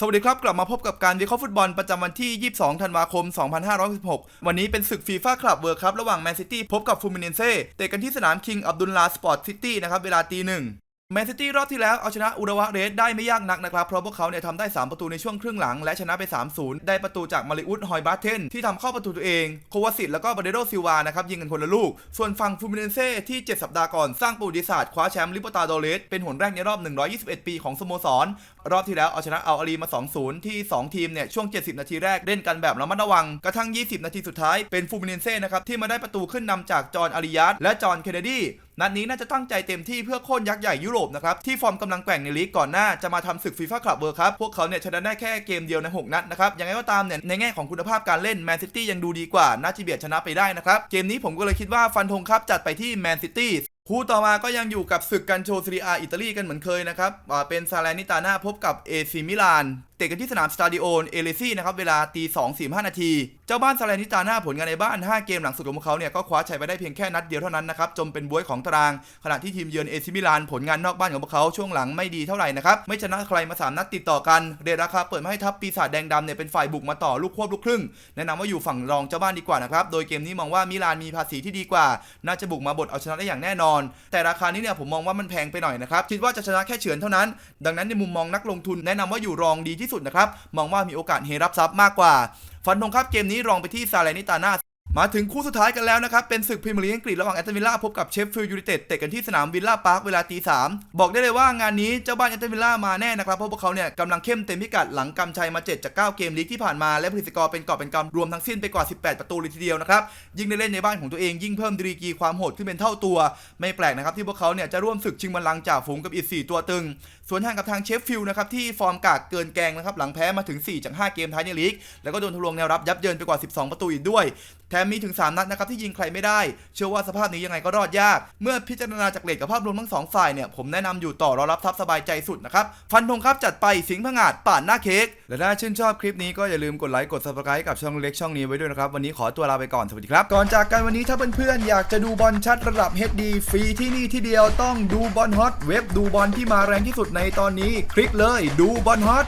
สวัสดีครับ กลับมาพบกับการวิเคราะห์ฟุตบอลประจำวันที่ 22 ธันวาคม 2516วันนี้เป็นศึกฟีฟ่าคลับเวิร์ครับ ระหว่างแมนซิตี้พบกับฟูมิเนเซ่เตะกันที่สนามคิงอับดุลลาสปอร์ตซิตี้นะครับ เวลาตีหนึ่ง แมนซิตี้รอบที่แล้วเอาชนะอุระวะเรสได้ไม่ยากนักนะครับ เพราะพวกเขาเนี่ยทำได้ 3 ประตูในช่วงครึ่งหลัง และชนะไป 3-0 ได้ประตูจากมาริอุส ฮอยบาเทน ที่ทำเข้าประตูตัวเอง โควาสิตแล้วก็บาเดโดซิวานะครับ ยิงกันคนละลูก ส่วนฝั่งฟูมิเนเซ่ที่ 7 สัปดาห์ก่อน สร้างประวัติศาสตร์คว้าแชมป์ลิปตาโดเรสเป็นหนแรกในรอบ 121 ปีของสโมสร รอบที่แล้วเอาชนะอัลอาลีมา 2-0 ที่ 2 ทีมเนี่ยช่วง 70 นาทีแรกเล่นกันแบบระมัดระวังกระทั่ง 20 นาทีสุดท้ายเป็นฟูมิเนเซ่นะครับที่มาได้ประตูขึ้นนำจากจอห์นอาริยัตและจอห์นเคนเนดี นัดนี้น่าจะตั้งใจเต็มที่เพื่อโค่นยักษ์ใหญ่ยุโรปนะครับที่ฟอร์มกำลังแกว่งในลีกก่อนหน้าจะมาทำศึกฟีฟ่าคลับเวิร์ครับพวกเขาเนี่ยชนะได้แค่เกมเดียวใน 6 นัดนะครับยังไงก็ตามเนี่ยในแง่ของคุณภาพการเล่นแมนซิตี้ยังดูดีกว่าน่าจะเบียดชนะไปได้นะครับเกมนี้ผมก็เลยคิดว่าฟันธงครับจัดไปที่แมนซิตี้ คู่ต่อมาก็ยังอยู่กับศึกกันโชซีรีอาอิตาลีกันเหมือนเคยนะครับอ่าเป็นซาเลนิตาน่าพบกับเอซิมิลาน เตะกันที่สนามสตาดิโอนเอเลซี่นะครับ เวลาตีสองสี่ห้านาที เจ้าบ้านซาเลนิตาน่าผลงานในบ้าน 5 เกมหลังสุดของพวกเขาเนี่ย ก็คว้าชัยไปได้เพียงแค่นัดเดียวเท่านั้นนะครับ จมเป็นบวยของตาราง ขณะที่ทีมเยือนเอซิมิลานผลงานนอกบ้านของพวกเขาช่วงหลังไม่ดีเท่าไหร่นะครับ ไม่ชนะใครมา 3 นัดติดต่อกัน เรทราคาเปิดมาให้ทัพปีศาจแดงดำเนี่ยเป็นฝ่ายบุกมาต่อลูกควบลูกครึ่ง แนะนำว่าอยู่ฝั่งรองเจ้าบ้านดีกว่านะครับ โดยเกมนี้มองว่ามิลานมีภาษีที่ดีกว่า น่าจะบุกมาบดเอาชนะได้อย่างแน่นอนแต่ราคานี้เนี่ยผมมองว่ามันแพงไปหน่อยนะครับ คิดว่าจะชนะแค่เฉือนเท่านั้น ดังนั้นในมุมมองนักลงทุนแนะนำว่าอยู่รองดีที่สุดนะครับ มองว่ามีโอกาสเฮรับทรัพย์มากกว่า ฟันธงครับเกมนี้รองไปที่ซาเลนิตาน่า มาถึงคู่สุดท้ายกันแล้วนะครับ เป็นศึกพรีเมียร์ลีกอังกฤษระหว่างแอตตันวิลล่าพบกับเชฟฟิลด์ยูไนเต็ดเตะกันที่สนามวิลล่าพาร์คเวลาตีสามบอกได้เลยว่างานนี้เจ้าบ้านแอตตันวิลล่ามาแน่นะครับ เพราะพวกเขาเนี่ยกำลังเข้มเต็มพิกัดหลังกำชัยมา 7 จาก 9 เกมลีกที่ผ่านมา และผลิตสกอร์เป็นกอบเป็นกำรวมทั้งสิ้นไปกว่า 18 ประตูเลยทีเดียวนะครับยิ่งได้เล่นในบ้านของตัวเองยิ่งเพิ่มดีกรีความโหดขึ้นเป็นเท่าตัว ไม่แปลกนะครับที่พวกเขาเนี่ยจะร่วมศึกชิงบัลลังก์จ่าฝูงกับอีก4ตัวตึง ส่วนทางกับทางเชฟฟิลด์นะครับที่ฟอร์มกากเกินแกงนะครับหลังแพ้มาถึง 4 จาก 5 เกมท้ายในลีกแล้วก็โดนทะลวงแนวรับยับเยินไปกว่า 12 ประตูอีกด้วยแถมมีถึง 3 นัดนะครับที่ยิงใครไม่ได้ เชื่อว่าสภาพนี้ยังไงก็รอดยาก เมื่อพิจารณาจากเลทกับภาพรวมทั้งสองฝ่ายเนี่ยผมแนะนำอยู่ต่อรอรับทรัพย์สบายใจสุดนะครับฟันธงครับจัดไปสิงห์ผงาดป่านหน้าเค้กและถ้าชื่นชอบคลิปนี้ก็อย่าลืมกดไลค์กด subscribe กับช่องเล็กช่องนี้ไว้ด้วยนะครับวันนี้ขอตัวลาไปก่อนสวัสดีครับก่อนจากกันวันนี้ถ้าเพื่อนๆอยากจะดูบอลชัดระดับ HD ฟรีที่นี่ที่เดียวต้องดูบอลฮอตเว็บดูบอลที่มาแรงที่สุดในตอนนี้ คลิกเลยดูบอลฮอต